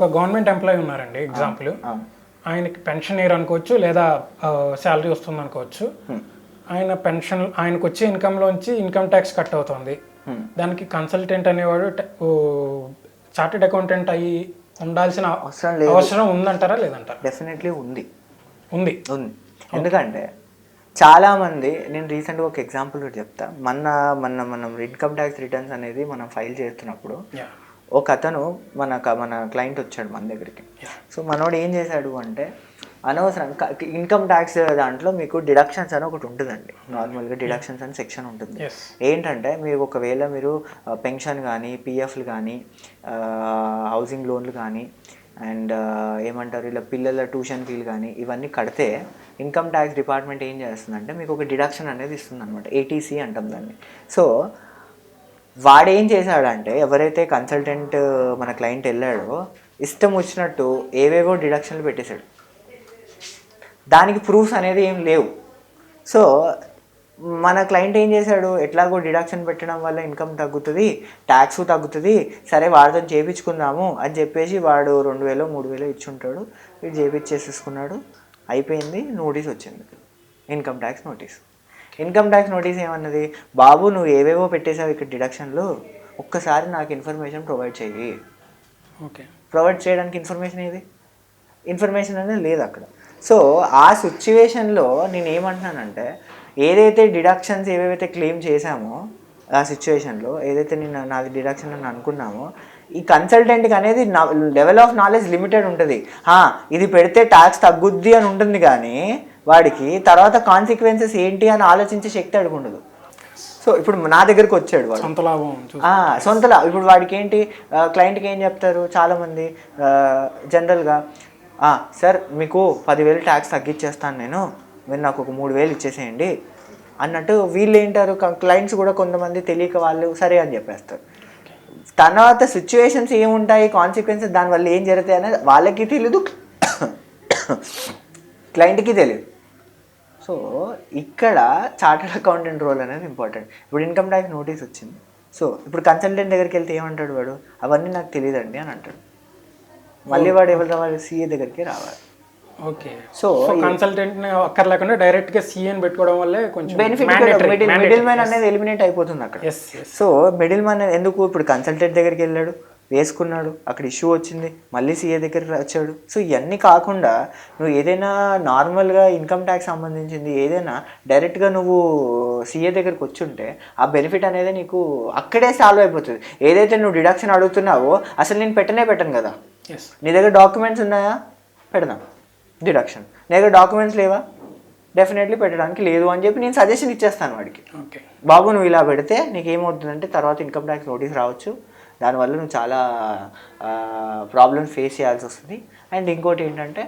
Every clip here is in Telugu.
ఒక గవర్నమెంట్ ఎంప్లాయీ ఉన్నారండి ఎగ్జాంపుల్ ఆయనకి పెన్షన్ ఇయర్ అనుకోవచ్చు లేదా శాలరీ వస్తుంది అనుకోవచ్చు. ఆయన పెన్షన్ ఆయనకు వచ్చే ఇన్కంలోంచి ఇన్కమ్ ట్యాక్స్ కట్ అవుతుంది. దానికి కన్సల్టెంట్ అనేవాడు చార్టెడ్ అకౌంటెంట్ అయ్యి ఉండాల్సిన అవసరం అవసరం ఉందంటారా లేదంటారా? డెఫినెట్లీ ఉంది. ఉంది. ఉంది. ఎందుకంటే చాలా మంది నేను రీసెంట్గా ఒక ఎగ్జాంపుల్ చెప్తా. మొన్న మన మనం ఇన్కమ్ ట్యాక్స్ రిటర్న్స్ అనేది మనం ఫైల్ చేస్తున్నప్పుడు ఒక అతను మన మన క్లయింట్ వచ్చాడు మన దగ్గరికి. సో మనోడు ఏం చేశాడు అంటే అనవసరం ఇన్కమ్ ట్యాక్స్ దాంట్లో మీకు డిడక్షన్స్ అని ఒకటి ఉంటుందండి. నార్మల్గా డిడక్షన్స్ అని సెక్షన్ ఉంటుంది. ఏంటంటే మీరు ఒకవేళ మీరు పెన్షన్ కానీ పిఎఫ్లు కానీ హౌసింగ్ లోన్లు కానీ అండ్ ఏమంటారు ఇలా పిల్లల ట్యూషన్ ఫీలు కానీ ఇవన్నీ కడితే ఇన్కమ్ ట్యాక్స్ డిపార్ట్మెంట్ ఏం చేస్తుందంటే మీకు ఒక డిడక్షన్ అనేది ఇస్తుంది అనమాట ఏటీసీ అంటాం దాన్ని. సో వాడేం చేశాడంటే ఎవరైతే కన్సల్టెంట్ మన క్లయింట్ వెళ్ళాడో ఇష్టం వచ్చినట్టు ఏవేవో డిడక్షన్లు పెట్టేశాడు. దానికి ప్రూఫ్స్ అనేది ఏం లేవు. సో మన క్లయింట్ ఏం చేశాడు? ఎట్లాగో డిడక్షన్ పెట్టడం వల్ల ఇన్కమ్ తగ్గుతుంది ట్యాక్స్ తగ్గుతుంది సరే వాడితో చేయించుకుందాము అని చెప్పేసి వాడు రెండు వేలు మూడు వేలు ఇచ్చుంటాడు. వీడు చేపించేసేసుకున్నాడు. అయిపోయింది నోటీస్ వచ్చింది. Income tax notice income tax notice ఏమన్నది? బాబు నువ్వు ఏవేవో పెట్టేశావు ఇక్కడ డిడక్షన్లు. ఒక్కసారి నాకు ఇన్ఫర్మేషన్ ప్రొవైడ్ చెయ్యి. ఓకే. ప్రొవైడ్ చేయడానికి ఇన్ఫర్మేషన్ ఏది? ఇన్ఫర్మేషన్ అనేది లేదు అక్కడ. సో ఆ సిచ్యువేషన్లో నేను ఏమంటున్నానంటే ఏదైతే డిడక్షన్స్ ఏవేవైతే క్లెయిమ్ చేశామో ఆ సిచ్యువేషన్లో ఏదైతే నేను నాది డిడక్షన్ అని అనుకున్నామో ఈ కన్సల్టెంట్కి అనేది లెవెల్ ఆఫ్ నాలెడ్జ్ లిమిటెడ్ ఉంటుంది. "హా, ఇది పెడితే ట్యాక్స్ తగ్గుద్ది అని ఉంటుంది కానీ వాడికి తర్వాత కాన్సిక్వెన్సెస్ ఏంటి అని ఆలోచించే శక్తి అడిగి ఉండదు. సో ఇప్పుడు నా దగ్గరికి వచ్చాడు వాడు. సొంత లాభం సొంత లా- ఇప్పుడు వాడికి ఏంటి క్లయింట్కి ఏం చెప్తారు చాలామంది జనరల్గా సార్ మీకు పదివేలు ట్యాక్స్ తగ్గించేస్తాను నేను. మీరు నాకు ఒక మూడు వేలు ఇచ్చేసేయండి. అన్నట్టు వీళ్ళు ఏంటారు క్లయింట్స్ కూడా కొంతమంది తెలియక వాళ్ళు సరే అని చెప్పేస్తారు. తర్వాత సిచ్యువేషన్స్ ఏముంటాయి? కాన్సిక్వెన్సెస్ దానివల్ల ఏం జరుగుతాయి అనేది వాళ్ళకి తెలీదు. క్లయింట్కి తెలియదు సో ఇక్కడ చార్టెడ్ అకౌంటెంట్ రోల్ అనేది ఇంపార్టెంట్ ఇప్పుడు ఇన్కమ్ ట్యాక్స్ నోటీస్ వచ్చింది. సో ఇప్పుడు కన్సల్టెంట్ దగ్గరికి వెళ్తే ఏమంటాడు వాడు? అవన్నీ నాకు తెలియదండి అని అంటాడు. మళ్ళీ వాడు ఎవరు రావాలి సీఏ దగ్గరికి రావాలి. ఓకే. సో కన్సల్టెంట్ అక్కర్లేకుండా డైరెక్ట్గా సీఎన్ పెట్టుకోవడం వల్లే కొంచెం బెనిఫిట్ మిడిల్ మిడిల్ మ్యాన్ అనేది ఎలిమినేట్ అయిపోతుంది అక్కడ. సో మిడిల్ మ్యాన్ ఎందుకు ఇప్పుడు కన్సల్టెంట్ దగ్గరికి వెళ్ళాడు వేసుకున్నాడు అక్కడ ఇష్యూ వచ్చింది మళ్ళీ సీఏ దగ్గరికి వచ్చాడు. సో ఇవన్నీ కాకుండా నువ్వు ఏదైనా నార్మల్గా ఇన్కమ్ ట్యాక్స్ సంబంధించింది ఏదైనా డైరెక్ట్గా నువ్వు సీఏ దగ్గరికి వచ్చుంటే ఆ బెనిఫిట్ అనేది నీకు అక్కడే సాల్వ్ అయిపోతుంది. ఏదైతే నువ్వు డిడక్షన్ అడుగుతున్నావో అసలు నేను పెట్టనే పెట్టను కదా. నీ దగ్గర డాక్యుమెంట్స్ ఉన్నాయా? పెడదాం. డిడక్షన్. నీ దగ్గర డాక్యుమెంట్స్ లేవా? డెఫినెట్లీ పెట్టడానికి లేదు అని చెప్పి నేను సజెషన్ ఇచ్చేస్తాను వాడికి. ఓకే. బాబు నువ్వు ఇలా పెడితే నీకు ఏమవుతుందంటే తర్వాత ఇన్కమ్ ట్యాక్స్ నోటీస్ రావచ్చు. దానివల్ల నువ్వు చాలా ప్రాబ్లమ్స్ ఫేస్ చేయాల్సి వస్తుంది. అండ్ ఇంకోటి ఏంటంటే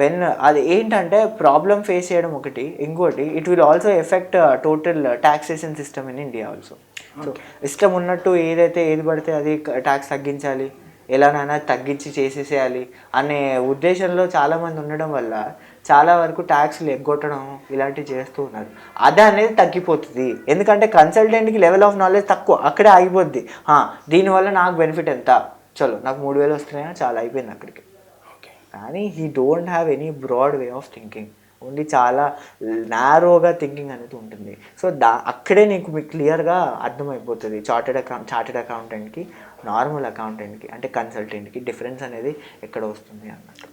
వెన్ అది ఏంటంటే ప్రాబ్లమ్ ఫేస్ చేయడం ఒకటి ఇంకోటి it will also effect total taxation system in India also so ఇష్టం ఉన్నట్టు ఏదైతే ఏది పడితే అది ట్యాక్స్ తగ్గించాలి. ఎలానైనా తగ్గించి చేసేసేయాలి అనే ఉద్దేశంలో చాలామంది ఉండడం వల్ల చాలా వరకు ట్యాక్స్లు ఎగ్గొట్టడం ఇలాంటివి చేస్తూ ఉన్నారు. అది అనేది తగ్గిపోతుంది. ఎందుకంటే కన్సల్టెంట్కి లెవెల్ ఆఫ్ నాలెడ్జ్ తక్కువ. అక్కడే ఆగిపోద్ది. "హా, దీనివల్ల నాకు బెనిఫిట్ ఎంత? చలో నాకు మూడు వేలు వస్తున్నాయా? చాలా అయిపోయింది అక్కడికి. ఓకే. కానీ he don't have any broad way of thinking only చాలా నారోగా థింకింగ్ అనేది ఉంటుంది. సో దా అక్కడే నీకు మీకు క్లియర్గా అర్థమైపోతుంది. చార్టెడ్ అకౌంట్ చార్టెడ్ అకౌంటెంట్కి నార్మల్ అకౌంటెంట్కి అంటే కన్సల్టెంట్కి డిఫరెన్స్ అనేది ఎక్కడ వస్తుంది అన్నట్టు.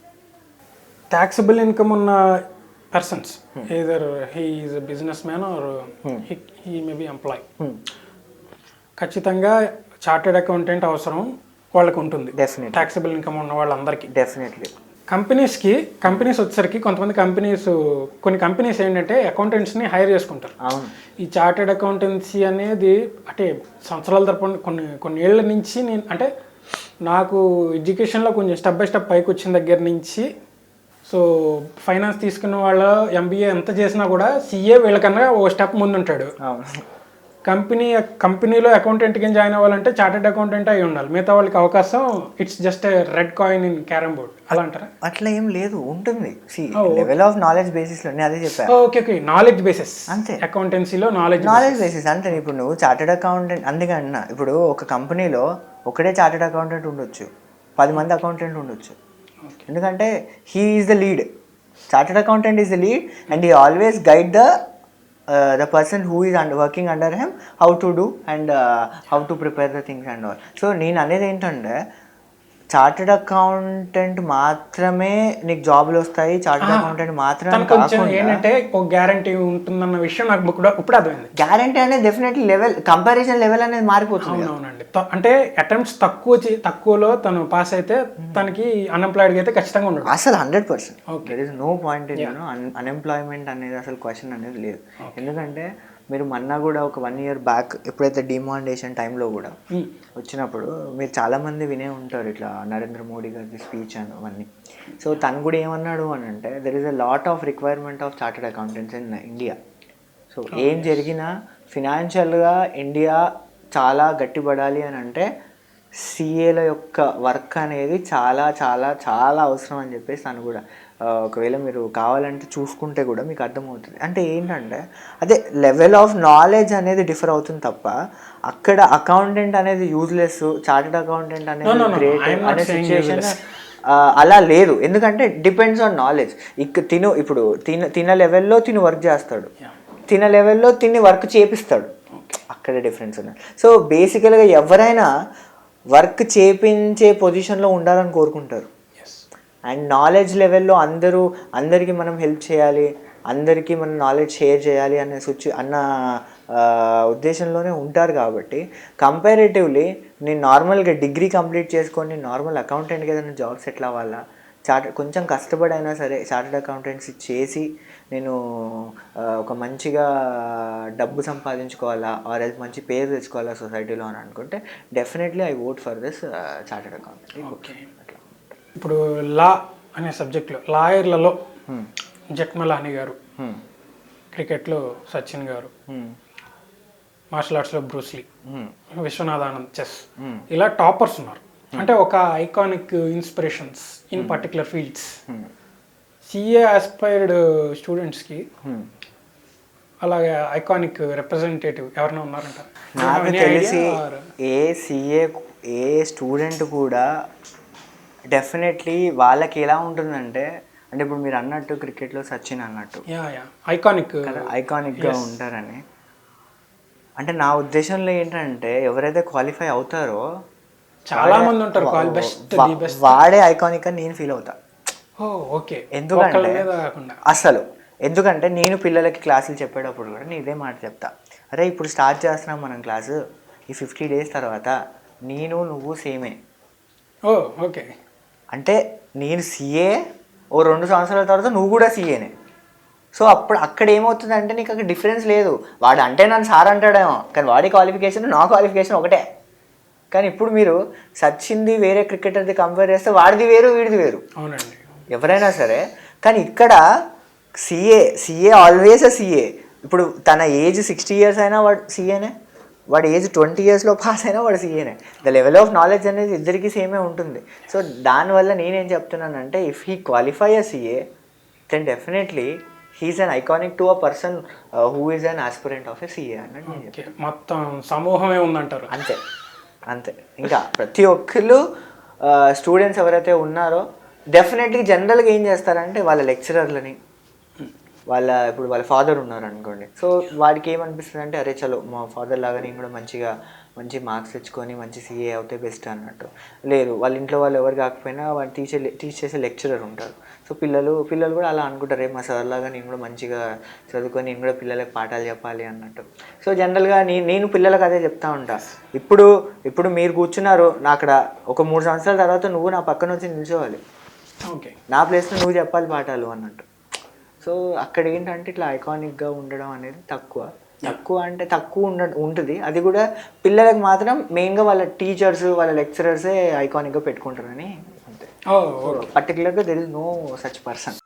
ట్యాక్సిబుల్ ఇన్కమ్ ఉన్న persons either he is business man or he may be employ. ఖచ్చితంగా చార్టెడ్ అకౌంటెంట్ అవసరం వాళ్ళకు ఉంటుంది డెఫినెట్ ట్యాక్సిబుల్ ఇన్కమ్ ఉన్న వాళ్ళందరికీ. డెఫినెట్లీ కంపెనీస్కి కంపెనీస్ వచ్చేసరికి కొంతమంది కంపెనీస్ కొన్ని కంపెనీస్ ఏంటంటే అకౌంటెంట్స్ని హైర్ చేసుకుంటారు. ఈ చార్టెడ్ అకౌంటెన్సీ అనేది అంటే సంవత్సరాల తరపున కొన్ని కొన్ని ఏళ్ళ నుంచి నేను అంటే నాకు ఎడ్యుకేషన్లో కొంచెం స్టెప్ బై స్టెప్ పైకి వచ్చిన దగ్గర నుంచి సో ఫైనాన్స్ తీసుకున్న వాళ్ళు ఎంబీఏ ఎంత చేసినా కూడా సీఏ వీళ్ళకన్నా ఓ స్టెప్ ముందు ఉంటాడు అవును. కంపెనీ కంపెనీలో అకౌంటెంట్ కింద జాయిన్ అవ్వాలంటే చార్టెడ్ అకౌంటెంట్ అయి ఉండాలి. మిగతా వాళ్ళకి అవకాశం it's just red coin in carrom board అలా అంటారా? అట్లా ఏం లేదు ఉంటుంది. సి లెవెల్ ఆఫ్ నాలెడ్జ్ బేసిస్లో నేను అదే చెప్పాను ఓకే ఓకే. నాలెడ్జ్ బేసిస్ అంతే. అకౌంటెన్సీలో నాలెడ్జ్ నాలెడ్జ్ బేసిస్ అంటే ఇప్పుడు నువ్వు చార్టెడ్ అకౌంటెంట్ అందుకే అన్నా ఇప్పుడు ఒక కంపెనీలో ఒకటే చార్టెడ్ అకౌంటెంట్ ఉండొచ్చు. పది మంది అకౌంటెంట్ ఉండొచ్చు. ఎందుకంటే he is the lead chartered accountant is the lead and he always guide the the person who is under working under him how to do and how to prepare the things and all so నేను అనేది ఏంటంటే చార్టెడ్ అకౌంటెంట్ మాత్రమే నీకు జాబులు వస్తాయి చార్టెడ్ అకౌంటెంట్ మాత్రమే కొంచెం ఏంటంటే గ్యారంటీ ఉంటుందన్న విషయం నాకు ఇప్పుడు ఇప్పుడు అర్థమైంది. గ్యారంటీ అనేది డెఫినెట్లీ లెవెల్ కంపారిజన్ లెవెల్ అనేది మారిపోతుంది అవునవునండి. త- అంటే అటెంప్ట్స్ తక్కువ తక్కువలో తను పాస్ అయితే తనకి అన్ఎంప్లాయిడ్గా అయితే ఖచ్చితంగా ఉండడు అసలు hundred percent is no point unemployment అనేది అసలు క్వశ్చన్ అనేది లేదు. ఎందుకంటే మీరు మొన్న కూడా ఒక వన్ ఇయర్ బ్యాక్ ఎప్పుడైతే డిమాండేషన్ టైంలో కూడా. వచ్చినప్పుడు మీరు చాలామంది వినే ఉంటారు ఇట్లా నరేంద్ర మోడీ గారి స్పీచ్ అని అవన్నీ. సో తను కూడా ఏమన్నాడు అని అంటే there is a lot of requirement of chartered accountants in India so ఏం జరిగినా ఫినాన్షియల్గా ఇండియా చాలా గట్టిపడాలి అని అంటే సిఏల యొక్క వర్క్ అనేది చాలా చాలా చాలా అవసరం అని చెప్పేసి తను కూడా ఒకవేళ మీరు కావాలంటే చూసుకుంటే కూడా మీకు అర్థమవుతుంది. అంటే ఏంటంటే అదే లెవెల్ ఆఫ్ నాలెడ్జ్ అనేది డిఫర్ అవుతుంది తప్ప అక్కడ అకౌంటెంట్ అనేది యూజ్లెస్ చార్టెడ్ అకౌంటెంట్ అనేది. గ్రేట్ అనే useless. అలా లేదు. ఎందుకంటే డిపెండ్స్ ఆన్ నాలెడ్జ్ ఇక తిను ఇప్పుడు తిన తిన లెవెల్లో తిను వర్క్ చేస్తాడు. తిన లెవెల్లో తిని వర్క్ చేపిస్తాడు. అక్కడే డిఫరెన్స్ ఉంది సో బేసికల్గా ఎవరైనా వర్క్ చేపించే పొజిషన్లో ఉండాలని కోరుకుంటారు. అండ్ నాలెడ్జ్ లెవెల్లో అందరూ అందరికీ మనం హెల్ప్ చేయాలి అందరికీ మనం నాలెడ్జ్ షేర్ చేయాలి అనే సుచి అన్న ఉద్దేశంలోనే ఉంటారు కాబట్టి కంపారేటివ్లీ నేను నార్మల్గా డిగ్రీ కంప్లీట్ చేసుకొని నార్మల్ అకౌంటెంట్కి ఏదైనా జాబ్ సెటిల్ అవ్వాలా? చార్టర్ కొంచెం కష్టపడైనా సరే చార్టెడ్ అకౌంటెన్సీ చేసి నేను ఒక మంచిగా డబ్బు సంపాదించుకోవాలా? ఆర్ ఎల్స్ మంచి పేరు తెచ్చుకోవాలా సొసైటీలో అని అనుకుంటే definitely I vote for this chartered accountant okay ఇప్పుడు లా అనే సబ్జెక్ట్లో లాయర్లలో జట్మలాని గారు క్రికెట్లో సచిన్ గారు martial ఆర్ట్స్లో Bruce Lee Viswanath Anand chess ఇలా టాపర్స్ ఉన్నారు. అంటే ఒక iconic inspirations in particular fields. CA aspired స్టూడెంట్స్కి అలాగే ఐకానిక్ రిప్రజెంటేటివ్ ఎవరైనా ఉన్నారంటారు? నాకు తెలిసి ఏ సిఏ ఏ స్టూడెంట్ కూడా డెఫినెట్లీ వాళ్ళకి ఎలా ఉంటుందంటే అంటే ఇప్పుడు మీరు అన్నట్టు క్రికెట్లో సచిన్ అన్నట్టు. ఐకానిక్ ఐకానిక్గా ఉంటారని. అంటే నా ఉద్దేశంలో ఏంటంటే ఎవరైతే క్వాలిఫై అవుతారో చాలా మంది ఉంటారు. వాడే ఐకానిక్ అని నేను ఫీల్ అవుతా. ఓకే. ఎందుకంటే- అసలు ఎందుకంటే నేను పిల్లలకి క్లాసులు చెప్పేటప్పుడు కూడా నేను ఇదే మాట చెప్తా. అరే ఇప్పుడు స్టార్ట్ చేస్తున్నాం మనం క్లాసు. ఈ ఫిఫ్టీ డేస్ తర్వాత నేను నువ్వు సేమే. Oh okay. అంటే నేను సీఏ ఓ రెండు సంవత్సరాల తర్వాత నువ్వు కూడా సీఏనే సో అప్పుడు అక్కడ ఏమవుతుందంటే నీకు అక్కడ డిఫరెన్స్ లేదు. వాడు అంటే నన్ను సార్ అంటాడేమో కానీ వాడి క్వాలిఫికేషన్ నా క్వాలిఫికేషన్ ఒకటే. కానీ ఇప్పుడు మీరు సచింది వేరే క్రికెటర్ది కంపేర్ చేస్తే వాడిది వేరు వీడిది వేరు. అవునండి. ఎవరైనా సరే కానీ ఇక్కడ CA CA always uh CA ఇప్పుడు తన ఏజ్ సిక్స్టీ ఇయర్స్ అయినా వాడు సిఏనే వాడి ఏజ్ ట్వంటీ ఇయర్స్లో పాస్ అయినా వాడు సీఏనే. ద లెవెల్ ఆఫ్ నాలెడ్జ్ అనేది ఇద్దరికి సేమే ఉంటుంది. సో దానివల్ల నేనేం చెప్తున్నానంటే if he qualify uh CA then definitely he's an iconic to a person who is an aspirant of a CA అన్నట్టు మొత్తం సమూహమే ఉందంటారు. అంతే. అంతే. ఇంకా ప్రతి ఒక్కళ్ళు స్టూడెంట్స్ ఎవరైతే ఉన్నారో డెఫినెట్లీ జనరల్గా ఏం చేస్తారంటే వాళ్ళ లెక్చరర్లని వాళ్ళ ఇప్పుడు వాళ్ళ ఫాదర్ ఉన్నారు అనుకోండి. సో వాడికి ఏమనిపిస్తుంది అంటే అరే చలో మా ఫాదర్ లాగా నేను కూడా మంచిగా మంచి మార్క్స్ తెచ్చుకొని మంచి సీఏ అవుతే బెస్ట్ అన్నట్టు. లేదు వాళ్ళ ఇంట్లో వాళ్ళు ఎవరు కాకపోయినా వాళ్ళు టీచర్ టీచ్ చేసే లెక్చరర్ ఉంటారు. సో పిల్లలు పిల్లలు కూడా అలా అనుకుంటారు మా సార్ లాగా నేను కూడా మంచిగా చదువుకొని నేను కూడా పిల్లలకు పాఠాలు చెప్పాలి అన్నట్టు. సో జనరల్గా నేను నేను పిల్లలకు అదే చెప్తా ఉంటా. ఇప్పుడు ఇప్పుడు మీరు కూర్చున్నారు నా అక్కడ ఒక మూడు సంవత్సరాల తర్వాత నువ్వు నా పక్కన వచ్చి నిల్చోవాలి. ఓకే నా ప్లేస్లో నువ్వు చెప్పాలి పాఠాలు అన్నట్టు. సో అక్కడ ఏంటంటే ఇట్లా ఐకానిక్గా ఉండడం అనేది తక్కువ. తక్కువ అంటే తక్కువ ఉండ ఉంటుంది. అది కూడా పిల్లలకు మాత్రం మెయిన్గా వాళ్ళ టీచర్స్ వాళ్ళ లెక్చరర్సే ఐకానిక్గా పెట్టుకుంటారని అంతే. పర్టికులర్గా there is no such person